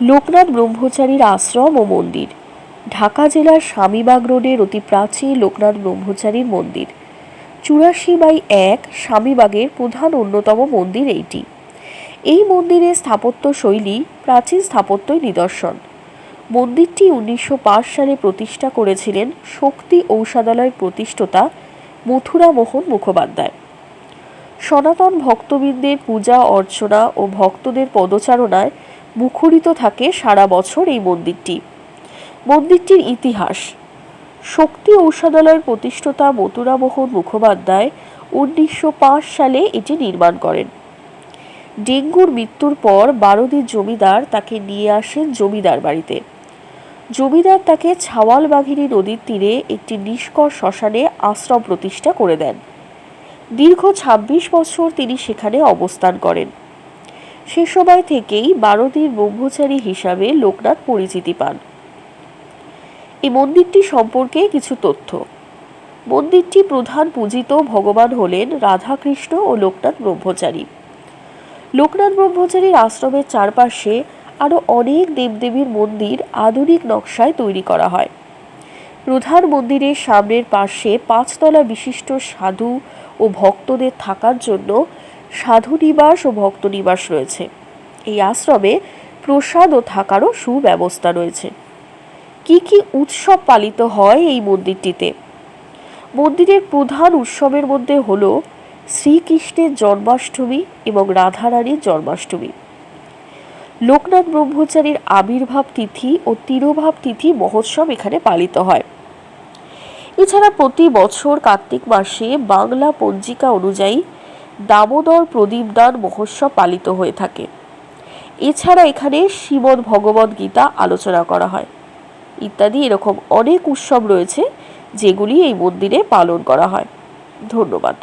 লোকনাথ ব্রহ্মচারীর আশ্রম ও মন্দির। ঢাকা জেলার স্বামীবাগ রোডের অতি প্রাচীন লোকনাথ ব্রহ্মচারীর মন্দির। চুরাশি বাই এক স্বামীবাগের প্রধান অন্যতম মন্দির এইটি। এই মন্দিরের স্থাপত্য শৈলী প্রাচীন স্থাপত্যই নিদর্শন। মন্দিরটি উনিশশো পাঁচ সালে প্রতিষ্ঠা করেছিলেন শক্তি ঔষধালয় প্রতিষ্ঠাতা মথুরা মোহন মুখোপাধ্যায়। সনাতন ভক্তবৃন্দের পূজা, অর্চনা ও ভক্তদের পদচারণায় মুখরিত থাকে সারা বছর এই মন্দিরটি। মন্দিরটির ইতিহাস। শক্তি ঔষধালয়ের প্রতিষ্ঠাতা মথুরামোহন মুখোপাধ্যায় উনিশশো পাঁচ সালে এটি নির্মাণ করেন। ডেঙ্গুর মৃত্যুর পর বারোদির জমিদার তাকে নিয়ে আসেন জমিদার বাড়িতে। জমিদার তাকে ছাওয়াল বাঘিনী নদীর তীরে একটি নিষ্কর শ্মশানে আশ্রম প্রতিষ্ঠা করে দেন। দীর্ঘ ২৬ বছর তিনি সেখানে অবস্থান করেন। সে সময় থেকেই বারোদির ব্রহ্মচারী হিসাবে লোকনাথ পরিচিতি পান। এই মন্দিরটি সম্পর্কে কিছু তথ্য। মন্দিরটি প্রধান পূজিত ভগবান হলেন রাধাকৃষ্ণ ও লোকনাথ ব্রহ্মচারী। লোকনাথ ব্রহ্মচারীর আশ্রমের চারপাশে আরও অনেক দেবদেবীর মন্দির আধুনিক নকশায় তৈরি করা হয়। প্রধান মন্দিরের সামনের পাশে পাঁচতলা বিশিষ্ট সাধু ও ভক্তদের থাকার জন্য সাধু নিবাস ও ভক্ত নিবাস রয়েছে। এই আশ্রমে প্রসাদ ও থাকারও সুব্যবস্থা রয়েছে। কি কি উৎসব পালিত হয় এই মন্দিরটিতে? মন্দিরের প্রধান উৎসবের মধ্যে হল শ্রীকৃষ্ণের জন্মাষ্টমী এবং রাধারানীর জন্মাষ্টমী। লোকনাথ ব্রহ্মচারীর আবির্ভাব তিথি ও তিরোভাব তিথি মহোৎসব এখানে পালিত হয়। এছাড়া প্রতি বছর কার্তিক মাসে বাংলা পঞ্জিকা অনুযায়ী দামোদর প্রদীপদান মহোৎসব পালিত হয়ে থাকে। এছাড়া এখানে শ্রীমদ ভগবদ গীতা আলোচনা করা হয়। ইত্যাদি এরকম অনেক উৎসব রয়েছে, যেগুলি এই মন্দিরে পালন করা হয়। ধন্যবাদ।